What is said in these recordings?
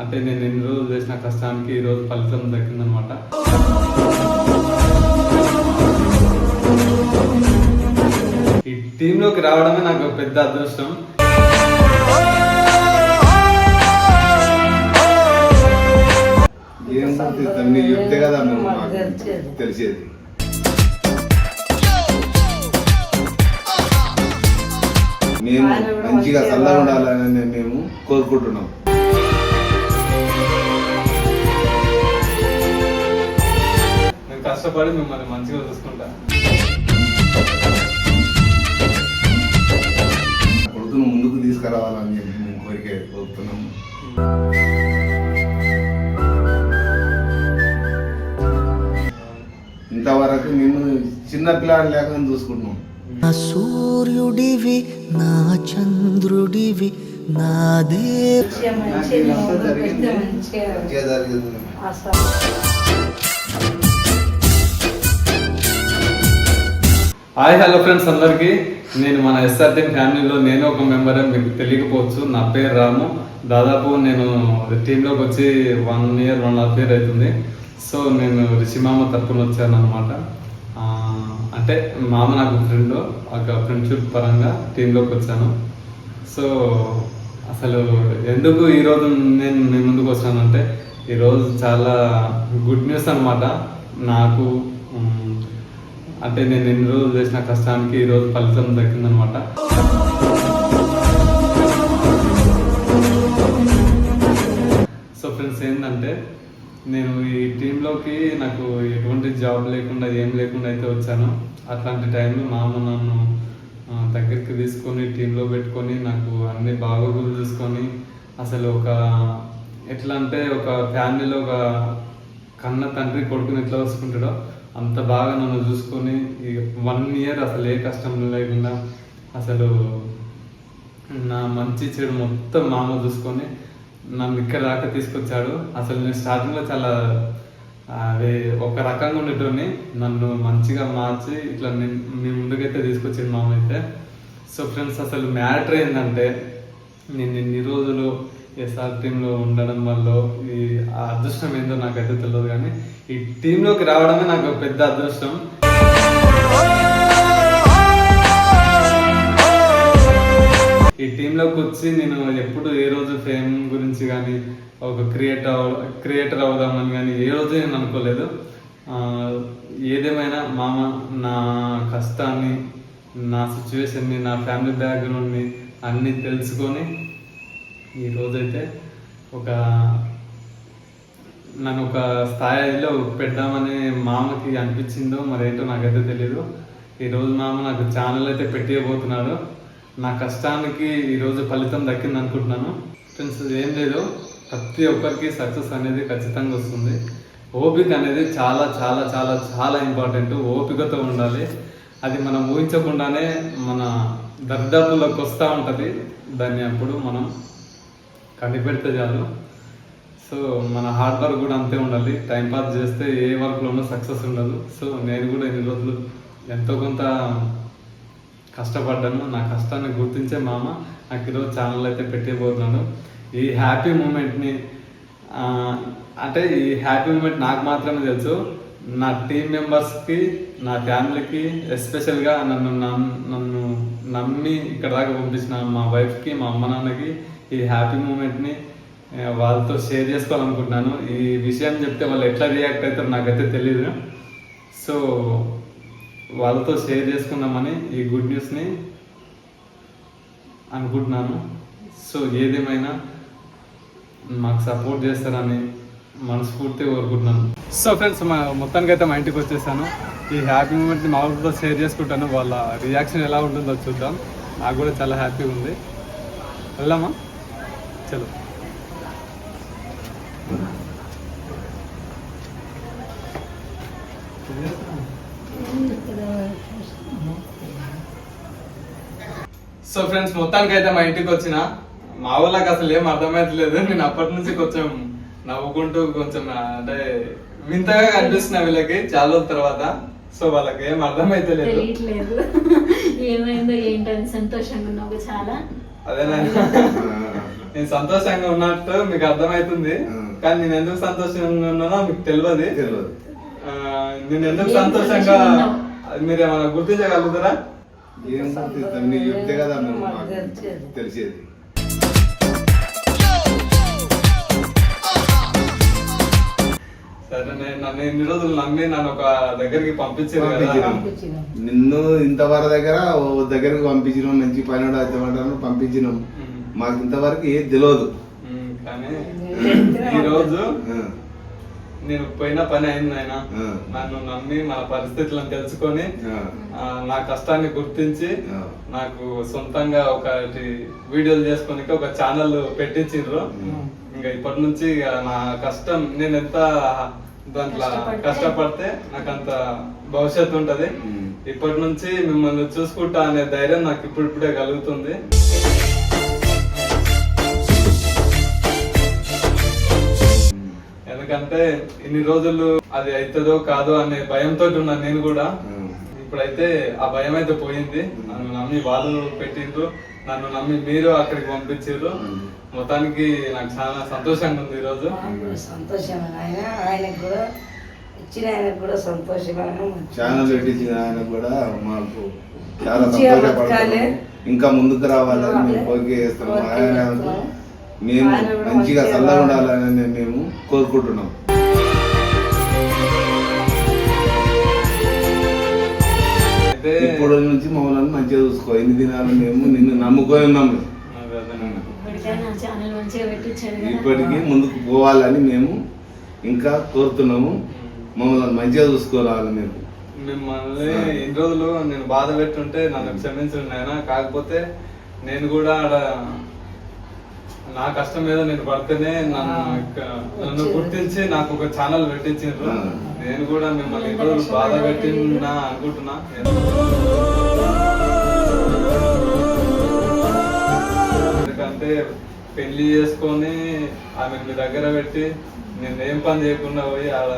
అంటే నేను ఎన్ని రోజులు చేసిన కష్టానికి ఈ రోజు ఫలితం దక్కిందనమాట ఈ టీంలోకి రావడమే నాకు ఒక పెద్ద అదృష్టం. ఏం గుర్తిస్తాం చెప్తే కదా మేము తెలిసేది. నేను మేము మంచిగా చల్లగా ఉండాలని మేము కోరుకుంటున్నాం. కష్టపడి మిమ్మల్ని మంచిగా చూసుకుంటా. కొడుకును ముందుకు తీసుకురావాలని చెప్పి మేము కోరిక కోరుతున్నాము. ఇంతవరకు నిన్ను చిన్న పిల్లాడు లేక మేము చూసుకుంటున్నాం. నా సూర్యుడివి నా చంద్రుడివి నా దేవ జరిగింది. హాయ్ హలో ఫ్రెండ్స్ అందరికీ. నేను మన ఎస్ఆర్టీఎన్ ఫ్యామిలీలో నేను ఒక మెంబర్ మీకు తెలియకపోవచ్చు. నా పేరు రాము. దాదాపు నేను టీంలోకి వచ్చి one year one half year అవుతుంది. సో నేను రిషిమామ తరపున వచ్చాను అనమాట అంటే మామ నాకు ఫ్రెండ్ ఒక ఫ్రెండ్షిప్ పరంగా టీంలోకి వచ్చాను. సో అసలు ఎందుకు ఈరోజు నేను మీ ముందుకు వచ్చానంటే ఈరోజు చాలా గుడ్ న్యూస్ అనమాట నాకు అంటే నేను ఎన్ని రోజులు చేసిన కష్టానికి ఈరోజు ఫలితం దక్కిందనమాట సో ఫ్రెండ్స్ ఏంటంటే నేను ఈ టీంలోకి నాకు ఎటువంటి జాబ్ లేకుండా ఏం లేకుండా అయితే వచ్చాను. అట్లాంటి టైంలో మా అమ్మ నన్ను దగ్గరికి తీసుకొని టీంలో పెట్టుకొని నాకు అన్ని బాగోగులు చూసుకొని అసలు ఒక ఎట్లా అంటే ఒక ఫ్యామిలీలో ఒక కన్న తండ్రి కొడుకుని ఎట్లా చూసుకుంటాడో అంత బాగా నన్ను చూసుకొని వన్ ఇయర్ అసలు ఏ కష్టం లేకుండా అసలు నా మంచి చెడు మొత్తం మామ చూసుకొని నన్ను ఇక్కడ దాకా తీసుకొచ్చాడు. అసలు నేను స్టార్టింగ్లో చాలా అదే ఒక రకంగా ఉండేటోని నన్ను మంచిగా మార్చి ఇట్లా నేను మీ ముందుకైతే తీసుకొచ్చింది మామ అయితే. సో ఫ్రెండ్స్ అసలు మ్యాటర్ ఏంటంటే నేను ఇన్ని రోజులు ఎస్ఆర్ టీంలో ఉండడం వల్ల ఈ ఆ అదృష్టం ఏందో నాకైతే తెలియదు కానీ ఈ టీంలోకి రావడమే నాకు ఒక పెద్ద అదృష్టం. ఈ టీంలోకి వచ్చి నేను ఎప్పుడు ఏ రోజు ఫేమ్ గురించి కానీ ఒక క్రియేటర్ అవ క్రియేటర్ అవుదామని కానీ ఏ రోజు నేను అనుకోలేదు. ఏదేమైనా మామ నా కష్టాన్ని నా సిచ్యువేషన్ని నా ఫ్యామిలీ బ్యాక్గ్రౌండ్ని అన్నీ తెలుసుకొని ఈరోజైతే ఒక నన్ను ఒక స్థాయిలో పెట్టామని మామకి అనిపించిందో మరేంటో నాకైతే తెలియదు ఈరోజు మామ నాకు ఛానల్ అయితే పెట్టియబోతున్నాడు. నా కష్టానికి ఈరోజు ఫలితం దక్కింది అనుకుంటున్నాను. ఫ్రెండ్స్ ఏం లేదు. ప్రతి ఒక్కరికి సక్సెస్ అనేది ఖచ్చితంగా వస్తుంది. ఓపిక అనేది చాలా చాలా చాలా చాలా ఇంపార్టెంట్ ఓపికతో ఉండాలి. అది మనం ఊహించకుండానే మన దర్దాపులకు వస్తూ ఉంటుంది. దాన్ని అప్పుడు మనం కనిపెడితే చాలు. సో మన హార్డ్ వర్క్ కూడా అంతే ఉండాలి. టైం పాస్ చేస్తే ఏ వర్క్లోనూ సక్సెస్ ఉండదు. సో నేను కూడా ఎన్ని రోజులు ఎంతో కొంత కష్టపడ్డాను. నా కష్టాన్ని గుర్తించే మామ నాకు ఈరోజు ఛానల్ అయితే పెట్టిపోతున్నాను ఈ హ్యాపీ మూమెంట్ని అంటే ఈ హ్యాపీ మూమెంట్ నాకు మాత్రమే తెలుసు. నా టీం మెంబర్స్కి నా ఫ్యామిలీకి ఎస్పెషల్గా నన్ను నన్ను నమ్మి ఇక్కడ దాకా పంపించిన మా వైఫ్కి మా అమ్మ నాన్నకి ఈ హ్యాపీ మూమెంట్ని వాళ్ళతో షేర్ చేసుకోవాలనుకుంటున్నాను. ఈ విషయం చెప్తే వాళ్ళు ఎట్లా రియాక్ట్ అవుతారో నాకైతే తెలియదు సో వాళ్ళతో షేర్ చేసుకుందామని ఈ గుడ్ న్యూస్ని అనుకుంటున్నాను. సో ఏదేమైనా మాకు సపోర్ట్ చేస్తారని మనస్ఫూర్తిగా కోరుకుంటున్నాను. సో ఫ్రెండ్స్ మా మొత్తానికి అయితే మా ఇంటికి వచ్చేసాను. ఈ హ్యాపీ మూమెంట్ని మా వాళ్ళతో షేర్ చేసుకుంటాను. వాళ్ళ రియాక్షన్ ఎలా ఉంటుందో చూద్దాం. నాకు కూడా చాలా హ్యాపీగా ఉంది. వెళ్దామా? చలో. సో ఫ్రెండ్స్ మొత్తానికి అయితే మా ఇంటికి వచ్చిన మా వాళ్ళకి అసలు ఏం అర్థమైతలేదు. నేను అప్పటి నుంచి కొంచెం నవ్వుకుంటూ కొంచెం అంటే వింతగా కనిపిస్తున్నా వీళ్ళకి చాలా రోజుల తర్వాత. సో వాళ్ళకి ఏం అర్థమైతలేదు. తెలియట్లేదు. ఏమైందో ఏంటని సంతోషంగా ఉన్నావు చాలా. అదేనా ఆ, నేను సంతోషంగా ఉన్నట్టు మీకు అర్థమవుతుంది ఆ. కానీ నేను ఎందుకు సంతోషంగా ఉన్నానో మీకు తెలియదు. నేను ఎందుకు సంతోషంగా మీరు ఏమైనా గుర్తించగలుగుతారా? ఏం గుర్తిస్తాం? నీకు చెప్తే కదా తెలిసేది. సరే నేను నన్ను ఇన్ని రోజులు నమ్మి నన్ను ఒక దగ్గరికి పంపించారు కదా. పంపించినాం. నిన్ను ఇంతవరకు దగ్గర ఓ దగ్గరకు పంపించినాం మంచి పని అవుతామంటారు పంపించినాం. మాకు ఇంతవరకు ఏది తెలియదు ఉమ్, కానీ ఈ రోజు ఆ, నేను పోయిన పని అయింది ఆయన. నన్ను నమ్మి మన పరిస్థితులను తెలుసుకొని నా కష్టాన్ని గుర్తించి. నాకు సొంతంగా ఒకటి వీడియోలు చేసుకోనికి ఒక ఛానల్ పెట్టించిండ్రు. ఇంకా ఇప్పటి నుంచి ఇక నా కష్టం నేను ఎంత దాంట్లో కష్టపడితే- నాకు అంత భవిష్యత్తు ఉంటది. ఇప్పటి నుంచి మిమ్మల్ని చూసుకుంటా అనే ధైర్యం నాకు ఇప్పుడిప్పుడే కలుగుతుంది ఎందుకంటే ఇన్ని రోజులు అది అవుతుందో కాదో అనే భయంతో ఉన్నాను నేను కూడా. ఇప్పుడైతే ఆ భయం అయితే పోయింది. నన్ను నమ్మి వాళ్ళు పెట్టిండ్రు. నన్ను నమ్మి మీరు అక్కడికి పంపించారు. మొత్తానికి నాకు చాలా సంతోషంగా ఉంది ఈరోజు. ఆయన ఆయనకు కూడా ఇచ్చిన ఆయనకు కూడా సంతోషమైన ఛానల్ పెట్టించిన ఆయన కూడా మాకు చాలా. సంతోషపడతాము ఇంకా ముందుకు రావాలని మేము కోరిక చేస్తున్నాం. కోరిక ఆయన చేస్తున్నాం. మేము మంచిగా చల్లగా. ఉండాలని మేము కోరుకుంటున్నాం. అయితే ఇప్పుడు నుంచి మమ్మల్ని మంచిగా చూసుకో. ఎన్ని దినాలు మేము నిన్ను నమ్ముకొని ఉన్నాము ఇప్పటికీ ముందుకు పోవాలని మేము ఇంకా కోరుతున్నాము. మమ్మల్ని మంచిగా చూసుకోవాలి మేము మిమ్మల్ని ఇన్ని రోజులు నేను బాధ పెట్టుంటే నన్ను క్షమించండి నాయన. కాకపోతే నేను కూడా ఆడ నా కష్టం మీద నేను పడితేనే నన్ను గుర్తించి నాకు ఒక ఛానల్ పెట్టించారు. నేను కూడా మిమ్మల్ని రోజులు బాధ పెట్టినా అనుకుంటున్నా. ఎందుకంటే పెళ్ళి చేసుకొని ఆమె మీ దగ్గర పెట్టి నేను ఏం పని చేయకుండా పోయి ఆడ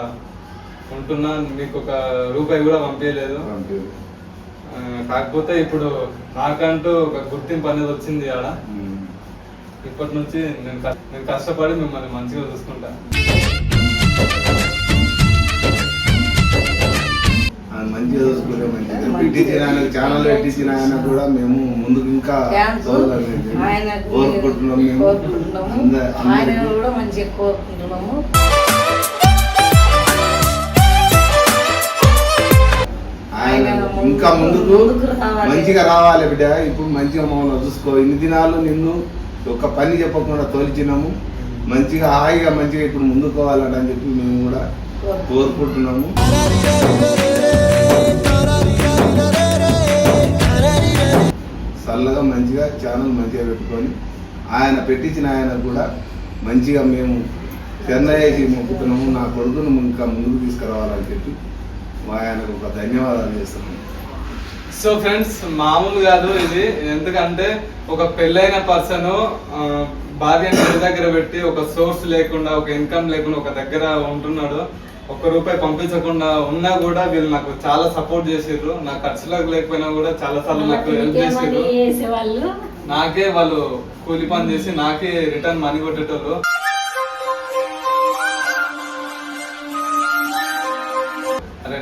ఉంటున్నా. మీకు ఒక రూపాయి కూడా పంపించలేదు కాకపోతే ఇప్పుడు నాకంటూ ఒక గుర్తింపు అనేది వచ్చింది ఆడ. ఇప్పటి నుంచి నేను కష్ట- నేను కష్టపడి మిమ్మల్ని మంచిగా చూసుకుంటా. ఆయన మంచిగా చూసుకుంటే మంచిగా పెట్టించిన ఆయన ఛానల్ పెట్టించిన ఆయన కూడా మేము ముందుకు ఇంకా కోరుకుంటున్నాం మేము. కూడా మంచిగా కోరుకుంటున్నాము. ఆయన ఆయన ఇంకా ముందుకు. మంచిగా రావాలి బిడ్డ. ఇప్పుడు మంచిగా మమ్మల్ని చూసుకో. ఇన్ని దినాలు నిన్ను ఒక పని చెప్పకుండా తోలిచినాము. మంచిగా హాయిగా మంచిగా ఇప్పుడు ముందుకు పోవాలని అని చెప్పి మేము కూడా కోరుకుంటున్నాము. చల్లగా మంచిగా ఛానల్ మంచిగా పెట్టుకొని ఆయన పెట్టించిన ఆయన కూడా మంచిగా మేము చెన్నయ్యేసి మొక్కుతున్నాము. నా కొడుకును ఇంకా ముందుకు తీసుకురావాలని చెప్పి ఆయనకు ఒక ధన్యవాదాలు చేస్తున్నాము. సో ఫ్రెండ్స్ మామూలు కాదు ఇది. ఎందుకంటే ఒక పెళ్ళైన పర్సన్ భార్యని ఇంటి దగ్గర పెట్టి ఒక సోర్స్ లేకుండా ఒక ఇన్కమ్ లేకుండా ఒక దగ్గర ఉంటున్నాడు. ఒక్క రూపాయి పంపించకుండా ఉన్నా కూడా వీళ్ళు నాకు చాలా సపోర్ట్ చేసిర్రు. నా ఖర్చులకు లేకపోయినా కూడా చాలా సార్లు నాకు హెల్ప్ చేసేవాళ్ళు? నాకే వాళ్ళు కూలి పని చేసి నాకే రిటర్న్ మనీ కొట్టేటోళ్ళు.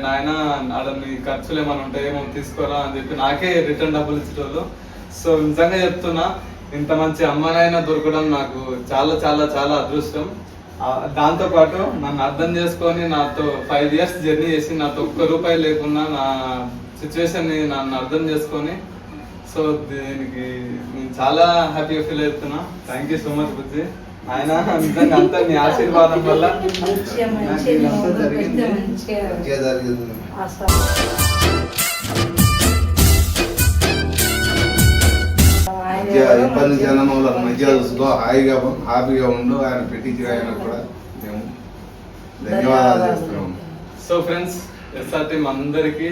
నాయన అక్కడ మీ ఖర్చులు ఏమైనా ఉంటాయేమో తీసుకోరా అని చెప్పి నాకే రిటర్న్ డబ్బులు ఇచ్చేటోళ్ళు. సో నిజంగా చెప్తున్నా ఇంత మంచి అమ్మనైనా దొరకడం నాకు చాలా చాలా చాలా అదృష్టం. దాంతోపాటు దాంతో పాటు నన్ను అర్థం చేసుకొని నాతో ఫైవ్ ఇయర్స్ జర్నీ చేసి నాతో ఒక్క రూపాయి లేకుండా నా సిచ్యువేషన్ని నన్ను అర్థం చేసుకొని సో దీనికి నేను చాలా హ్యాపీగా ఫీల్ అవుతున్నా. థ్యాంక్ యూ సో మచ్ బుజ్జి. ఆయన నిజంగా అంతా నీ ఆశీర్వాదం వల్ల జరిగింది. ఇబ్బంది జనం వాళ్ళకి మంచిగా చూసుకో హాయిగా హ్యాపీగా ఉండు. ఆయన పెట్టించిన ఆయన కూడా మేము ధన్యవాదాలు చేస్తున్నాము. సో ఫ్రెండ్స్ ఎస్ఆర్ టీం అందరికీ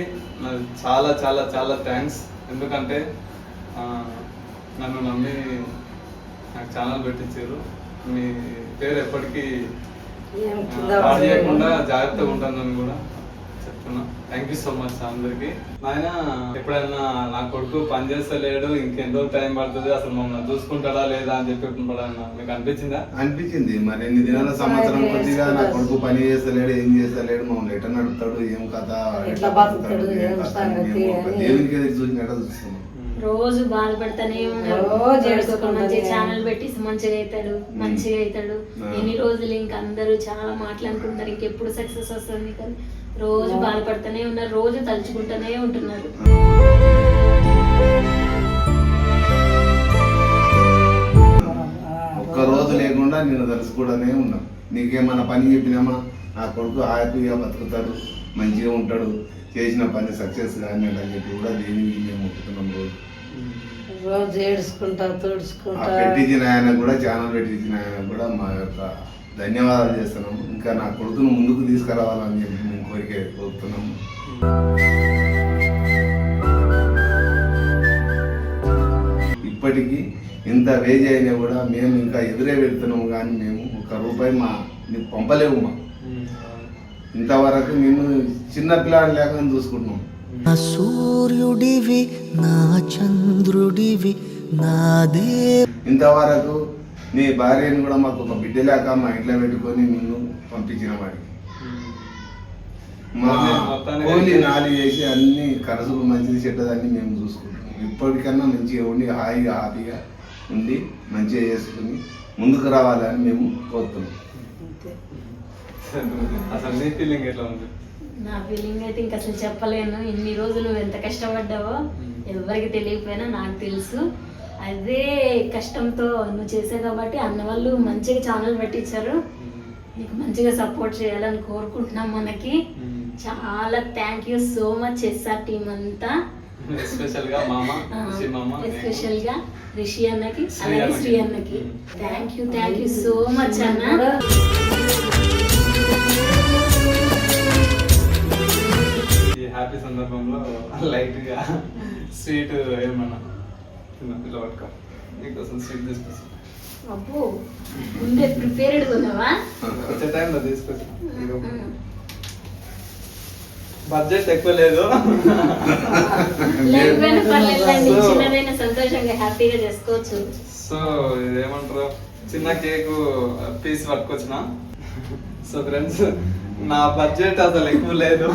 చాలా చాలా చాలా థ్యాంక్స్. ఎందుకంటే నన్ను నమ్మి నాకు ఛానల్ పెట్టించారు. మీ పేరు ఎప్పటికీ చేయకుండా జాగ్రత్తగా ఉంటుందని కూడా చెప్తున్నా. థ్యాంక్ యూ సో మచ్ అందరికి. నాయన ఎప్పుడైనా నా కొడుకు పని చేస్తలేడు రోజులు టైం పడుతుంది అసలు మమ్మల్ని చూసుకుంటాడా లేదా అని చెప్పి మీకు అనిపించిందా? అనిపించింది. మరి ఎన్ని దినాల సంవత్సరం కొద్దిగా నా కొడుకు పని చేస్తలేడు ఏం చేస్తలేడు మమ్మల్ని ఎట్లా నడుపుతాడు ఏం కథ. దేవునికి చూసినట్టు చూస్తున్నాం. రోజు బాధపడతానే ఉన్నాడు మంచి ఛానల్ పెట్టి మంచిగా అవుతాడు మంచిగా అవుతాడు ఆ. ఎన్ని రోజులు ఇంకా అందరూ చాలా మాట్లాడుకుంటారు ఇంకెప్పుడు సక్సెస్ వస్తుంది కానీ రోజు బాధపడుతూనే ఉన్నారు రోజు తలుచుకుంటూనే ఉంటున్నారు. ఒక్క రోజు లేకుండా నేను తలుసుకోవడమే ఉన్నాం. నీకేమన్నా పని చెప్పినామా? నా కొడుకు హ్యాపీగా బతుకుతాడు మంచిగా ఉంటాడు చేసిన పని సక్సెస్ కానీ అని చెప్పి కూడా దేనికి మేము రోజు. రోజు ఏడుచుకుంటా ఆ తుడుచుకుంటా పెట్టించిన ఆయన కూడా ఛానల్ పెట్టించిన ఆయన కూడా మా యొక్క ధన్యవాదాలు చేస్తున్నాము ఇంకా నా కొడుకును ముందుకు తీసుకురావాలని చెప్పి మేము కోరిక కోరుతున్నాము ఇప్పటికీ ఇంత వేజ్ అయినా కూడా మేము ఇంకా ఎదురే పెడుతున్నాము కానీ మేము ఒక్క రూపాయి మా నీకు పంపలేము మా ఇంతవరకు మేము చిన్న పిల్లని లేక చూసుకుంటున్నాం. నా సూర్యుడివి నా చంద్రుడివి నా దే ఇంతవరకు నీ భార్యను కూడా మాకు ఒక బిడ్డ లేక మా ఇంట్లో పెట్టుకొని నిన్ను పంపించిన వాడికి మా కోలి నాలి చేసి అన్ని ఖర్చులు మంచిది చెడ్డదన్నీ మేము చూసుకుంటాం. ఇప్పటికన్నా మంచిగా ఉండి హాయిగా హ్యాపీగా ఉండి మంచిగా చేసుకుని ముందుకు రావాలని మేము కోరుతున్నాం. అసలు నీ ఫీలింగ్ ఎట్లా ఉంది? నా ఫీలింగ్ అయితే ఇంకా అసలు చెప్పలేను. ఇన్ని రోజులు నువ్వు ఎంత కష్టపడ్డావో ఎవరికి తెలియకపోయినా నాకు తెలుసు. అదే కష్టంతో నువ్వు చేసావు కాబట్టి అన్న వాళ్ళు మంచిగా ఛానల్ పెట్టించారు నీకు మంచిగా సపోర్ట్ చేయాలని కోరుకుంటున్నాం మనకి. చాలా thank you so much SR team అంతా. ఎస్పెషల్గా రిషి గా అన్నకి అలాగే అన్నకి. శ్రీ అన్నకి. Thank you thank you so much అన్న. హ్యాపీ సందర్భంలో లైట్గా స్వీట్ ఏమన్నా ఇలా పట్టుకో నీకోసం స్వీట్ తీసుకొస్తా. అబ్బో ముందే ప్రిపేర్డ్ ఉన్నావా? వచ్చే టైంలో తీసుకొచ్చి బడ్జెట్ ఎక్కువ లేదు. చిన్నదైనా సంతోషంగా హ్యాపీగా చేసుకోవచ్చు. సో ఇదేమంటారు? చిన్న కేక్ పీస్ పట్టుకొచ్చిన సో ఫ్రెండ్స్ నా బడ్జెట్ అసలు ఎక్కువ లేదు.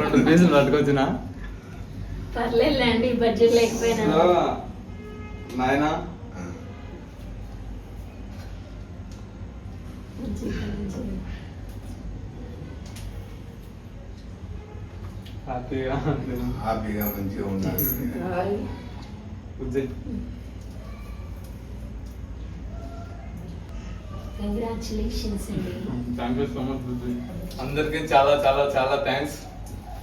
రెండు పీసులు పట్టుకొచ్చిన? పర్లేదులేండి బడ్జెట్ లేకపోయినా. నాయన. హ్యాపీగా హ్యాపీగా మంచిగా ఉండాలి. కంగ్రాచులేషన్స్ అండి థ్యాంక్ యూ సో మచ్ అందరికి చాలా చాలా చాలా thanks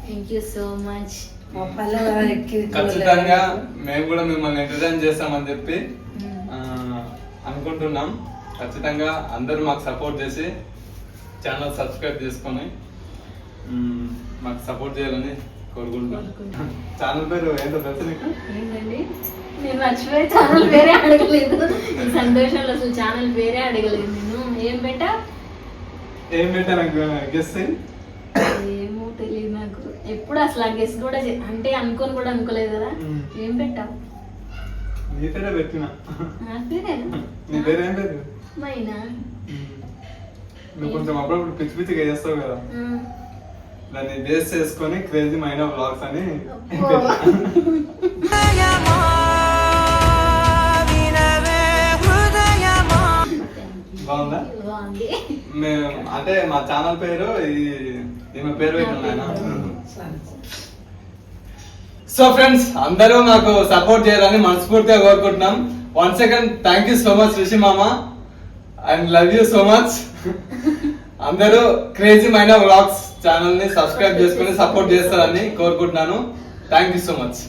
thank you so much ఖచ్చితంగా మేము కూడా మిమ్మల్ని ఎంటర్టైన్ చేస్తామని చెప్పి ఆ, అనుకుంటున్నాం. ఖచ్చితంగా అందరూ మాకు సపోర్ట్ చేసి ఛానల్ సబ్స్క్రైబ్ చేసుకొని మాకు సపోర్ట్ చేయాలని కోరుకుంటున్నాం. ఛానల్ పేరు ఏంటో తెలుసు నీకు? ఏంటండి? నేను మర్చిపోయి ఛానల్ వేరే అడగలేదు. సంతోషంలో అసలు ఛానల్ వేరే అడగలేదు. నేను ఏం పెట్టా ఏం పెట్టా నాకు గెస్ ఏమో తెలియదు నాకు. ఎప్పుడు అసలు ఆ గెస్ కూడా చే- అంటే అనుకోని కూడా అనుకోలేదు కదా. ఏం పెట్టావు నీ పేరే పెట్టిన. నా పేరు ఏం పేరు? మైనా? నువ్వు కొంచెం అప్పుడప్పుడు పిచ్చి పిచ్చిగా చేస్తావు కదా. దాన్ని బేస్ చేసుకొని క్రేజీ మైనా బ్లాగ్స్ అని బాగుందా? మేము అంటే మా ఛానల్ పేరు ఈమె పేరు. సో ఫ్రెండ్స్ అందరూ నాకు సపోర్ట్ చేయాలని మనస్ఫూర్తిగా కోరుకుంటున్నాం. One second thank you so much Rishi మామ. And love you so much అందరూ క్రేజీ మైనా వ్లాగ్స్ ఛానల్ని సబ్స్క్రైబ్ చేసుకుని సపోర్ట్ చేస్తారని కోరుకుంటున్నాను. Thank you so much